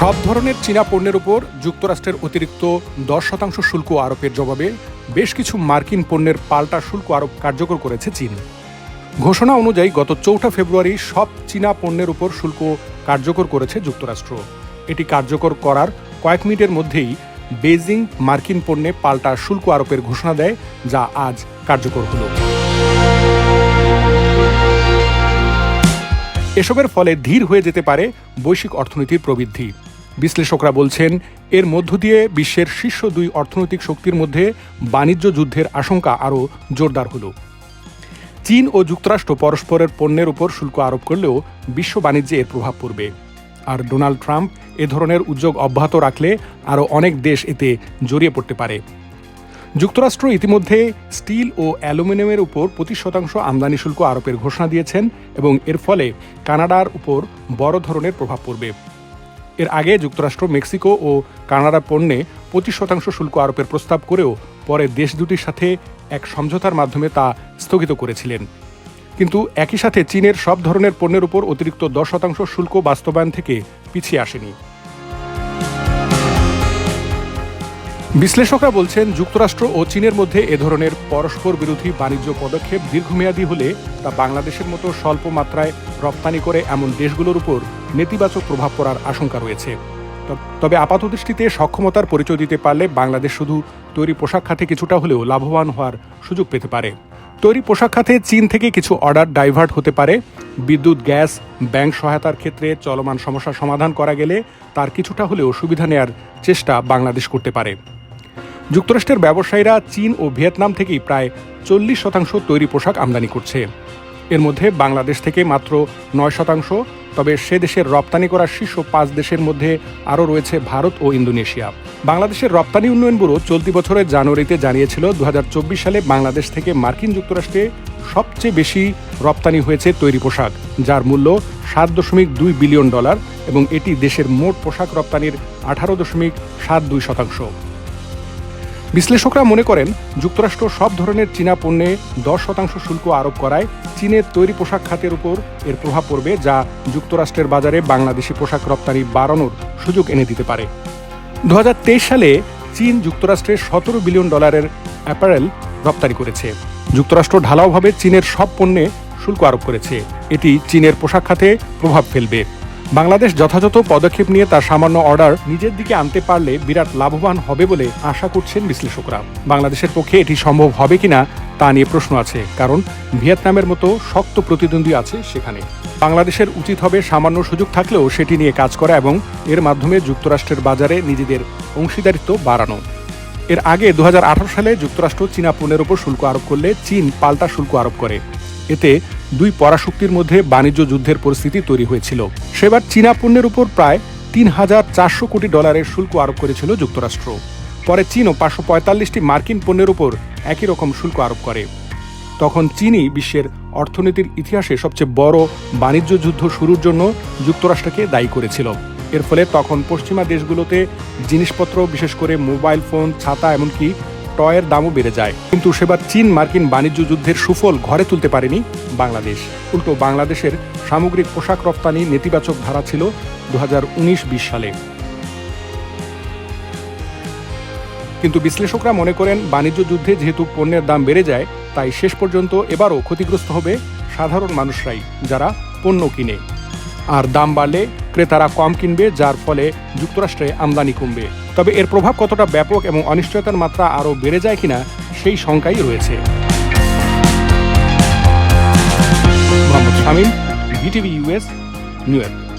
সব ধরনের চীনা পণ্যের উপর যুক্তরাষ্ট্রের অতিরিক্ত দশ শতাংশ শুল্ক আরোপের জবাবে বেশ কিছু মার্কিন পণ্যের পাল্টা শুল্ক আরোপ কার্যকর করেছে চীন। ঘোষণা অনুযায়ী গত চৌঠা ফেব্রুয়ারি সব চীনা পণ্যের উপর শুল্ক কার্যকর করেছে যুক্তরাষ্ট্র। এটি কার্যকর করার কয়েক মিনিটের মধ্যেই বেজিং মার্কিন পণ্যে পাল্টা শুল্ক আরোপের ঘোষণা দেয়, যা আজ কার্যকর হলো। এসবের ফলে ধীর হয়ে যেতে পারে বৈশ্বিক অর্থনীতির প্রবৃদ্ধি। বিশ্লেষকরা বলছেন, এর মধ্য দিয়ে বিশ্বের শীর্ষ দুই অর্থনৈতিক শক্তির মধ্যে বাণিজ্য যুদ্ধের আশঙ্কা আরও জোরদার হল। চীন ও যুক্তরাষ্ট্র পরস্পরের পণ্যের উপর শুল্ক আরোপ করলেও বিশ্ব বাণিজ্যে এর প্রভাব পড়বে। আর ডোনাল্ড ট্রাম্প এ ধরনের উদ্যোগ অব্যাহত রাখলে আরও অনেক দেশ এতে জড়িয়ে পড়তে পারে। যুক্তরাষ্ট্র ইতিমধ্যে স্টিল ও অ্যালুমিনিয়ামের উপর পঁচিশ শতাংশ আমদানি শুল্ক আরোপের ঘোষণা দিয়েছেন এবং এর ফলে কানাডার উপর বড় ধরনের প্রভাব পড়বে। এর আগে যুক্তরাষ্ট্র, মেক্সিকো ও কানাডা পণ্যে পঁচিশ শতাংশ শুল্ক আরোপের প্রস্তাব করেও পরে দেশ দুটির সাথে এক সমঝোতার মাধ্যমে তা স্থগিত করেছিলেন। কিন্তু একই সাথে চীনের সব ধরনের পণ্যের উপর অতিরিক্ত দশ শতাংশ শুল্ক বাস্তবায়ন থেকে পিছিয়ে আসেনি। বিশ্লেষকরা বলছেন, যুক্তরাষ্ট্র ও চীনের মধ্যে এ ধরনের পরস্পর বিরোধী বাণিজ্য পদক্ষেপ দীর্ঘমেয়াদী হলে তা বাংলাদেশের মতো স্বল্প মাত্রায় রপ্তানি করে এমন দেশগুলোর উপর নেতিবাচক প্রভাব পড়ার আশঙ্কা রয়েছে। তব- আপাতদৃষ্টিতে সক্ষমতার পরিচয় দিতে পারলে বাংলাদেশ শুধু তৈরি পোশাক খাতে কিছুটা হলেও লাভবান হওয়ার সুযোগ পেতে পারে। তৈরি পোশাক খাতে চীন থেকে কিছু অর্ডার ডাইভার্ট হতে পারে। বিদ্যুৎ, গ্যাস, ব্যাংক সহায়তার ক্ষেত্রে চলমান সমস্যা সমাধান করা গেলে তার কিছুটা হলেও সুবিধা নেয়ার চেষ্টা বাংলাদেশ করতে পারে। যুক্তরাষ্ট্রের ব্যবসায়ীরা চীন ও ভিয়েতনাম থেকেই প্রায় চল্লিশ শতাংশ তৈরি পোশাক আমদানি করছে। এর মধ্যে বাংলাদেশ থেকে মাত্র নয় শতাংশ তবে সে দেশের রপ্তানি করা শীর্ষ পাঁচ দেশের মধ্যে আরও রয়েছে ভারত ও ইন্দোনেশিয়া। বাংলাদেশের রপ্তানি উন্নয়ন ব্যুরো চলতি বছরের জানুয়ারিতে জানিয়েছিল দু হাজার চব্বিশ সালে বাংলাদেশ থেকে মার্কিন যুক্তরাষ্ট্রে সবচেয়ে বেশি রপ্তানি হয়েছে তৈরি পোশাক, যার মূল্য সাত দশমিক দুই বিলিয়ন ডলার এবং এটি দেশের মোট পোশাক রপ্তানির আঠারো দশমিক সাত দুই শতাংশ। বিশ্লেষকরা মনে করেন, যুক্তরাষ্ট্র সব ধরনের চীনা পণ্যে দশ শতাংশ শুল্ক আরোপ করায় চীনের তৈরি পোশাক খাতের উপর এর প্রভাব পড়বে, যা যুক্তরাষ্ট্রের বাজারে বাংলাদেশি পোশাক রপ্তানি বাড়ানোর সুযোগ এনে দিতে পারে। দু হাজার তেইশ সালে চীন যুক্তরাষ্ট্রে সতেরো বিলিয়ন ডলারের অ্যাপারেল রপ্তানি করেছে। যুক্তরাষ্ট্র ঢালাওভাবে চীনের সব পণ্যে শুল্ক আরোপ করেছে। এটি চীনের পোশাক খাতে প্রভাব ফেলবে। বাংলাদেশ যথাযথ পদক্ষেপ নিয়ে তার সামান্য অর্ডার নিজের দিকে আনতে পারলে বিরাট লাভবান হবে বলে আশা করছেন বিশ্লেষকরা। বাংলাদেশের পক্ষে এটি সম্ভব হবে কিনা তা নিয়ে প্রশ্ন আছে, কারণ ভিয়েতনামের মতো শক্ত প্রতিদ্বন্দ্বী আছে সেখানে। বাংলাদেশের উচিত হবে সামান্য সুযোগ থাকলেও সেটি নিয়ে কাজ করা এবং এর মাধ্যমে যুক্তরাষ্ট্রের বাজারে নিজেদের অংশীদারিত্ব বাড়ানো। এর আগে দু হাজার আঠারো সালে যুক্তরাষ্ট্র চীনা পণ্যের উপর শুল্ক আরোপ করলে চীন পাল্টা শুল্ক আরোপ করে। এতে দুই পরাশক্তির মধ্যে বাণিজ্য যুদ্ধের পরিস্থিতি তৈরি হয়েছিল। সেবার চীনা পণ্যের উপর প্রায় তিন হাজার চারশো কোটি ডলারের শুল্ক আরোপ করেছিল যুক্তরাষ্ট্র। পরে চীনও পাঁচশো পঁয়তাল্লিশটি মার্কিন পণ্যের উপর একই রকম শুল্ক আরোপ করে। তখন চীনই বিশ্বের অর্থনীতির ইতিহাসে সবচেয়ে বড় বাণিজ্য যুদ্ধ শুরুর জন্য যুক্তরাষ্ট্রকে দায়ী করেছিল। এর ফলে তখন পশ্চিমা দেশগুলোতে জিনিসপত্র, বিশেষ করে মোবাইল ফোন, ছাতা, এমনকি টয়ের দামও বেড়ে যায়। কিন্তু সেবার চীন মার্কিন বাণিজ্য যুদ্ধের সুফল ঘরে তুলতে পারেনি বাংলাদেশ। উল্টো বাংলাদেশের সামগ্রিক পোশাক রপ্তানি নেতিবাচক ধারা ছিল দু বিশ সালে। কিন্তু বিশ্লেষকরা মনে করেন বাণিজ্য যুদ্ধে যেহেতু পণ্যের দাম বেড়ে যায়, তাই শেষ পর্যন্ত এবারও ক্ষতিগ্রস্ত হবে সাধারণ মানুষরাই যারা পণ্য কিনে। আর দাম বাড়লে ক্রেতারা কম কিনবে, যার ফলে যুক্তরাষ্ট্রে আমদানি কমবে। তবে এর প্রভাব কতটা ব্যাপক এবং অনিশ্চয়তার মাত্রা আরও বেড়ে যায় কিনা, সেই শঙ্কাই রয়েছে। Mohammad Shamim US New York.